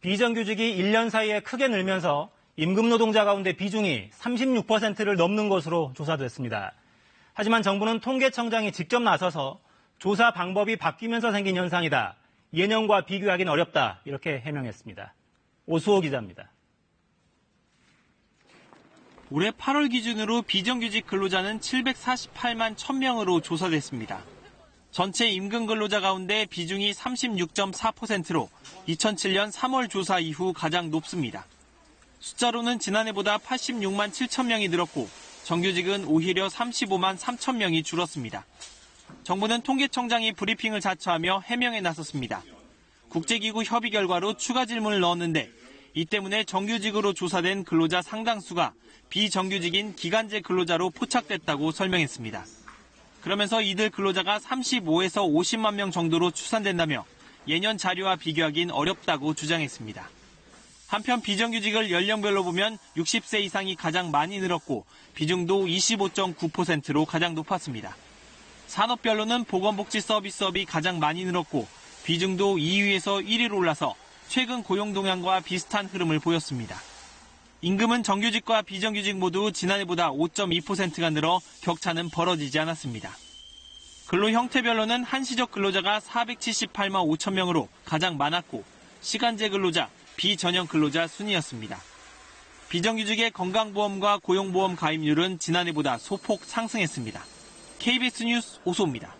비정규직이 1년 사이에 크게 늘면서 임금 노동자 가운데 비중이 36%를 넘는 것으로 조사됐습니다. 하지만 정부는 통계청장이 직접 나서서 조사 방법이 바뀌면서 생긴 현상이다. 예년과 비교하기는 어렵다. 이렇게 해명했습니다. 오수호 기자입니다. 올해 8월 기준으로 비정규직 근로자는 748만 1000명으로 조사됐습니다. 전체 임금 근로자 가운데 비중이 36.4%로 2007년 3월 조사 이후 가장 높습니다. 숫자로는 지난해보다 86만 7천 명이 늘었고 정규직은 오히려 35만 3천 명이 줄었습니다. 정부는 통계청장이 브리핑을 자처하며 해명에 나섰습니다. 국제기구 협의 결과로 추가 질문을 넣었는데 이 때문에 정규직으로 조사된 근로자 상당수가 비정규직인 기간제 근로자로 포착됐다고 설명했습니다. 그러면서 이들 근로자가 35에서 50만 명 정도로 추산된다며 예년 자료와 비교하긴 어렵다고 주장했습니다. 한편 비정규직을 연령별로 보면 60세 이상이 가장 많이 늘었고 비중도 25.9%로 가장 높았습니다. 산업별로는 보건복지 서비스업이 가장 많이 늘었고 비중도 2위에서 1위로 올라서 최근 고용 동향과 비슷한 흐름을 보였습니다. 임금은 정규직과 비정규직 모두 지난해보다 5.2%가 늘어 격차는 벌어지지 않았습니다. 근로 형태별로는 한시적 근로자가 478만 5천 명으로 가장 많았고 시간제 근로자, 비전형 근로자 순이었습니다. 비정규직의 건강보험과 고용보험 가입률은 지난해보다 소폭 상승했습니다. KBS 뉴스 오소입니다.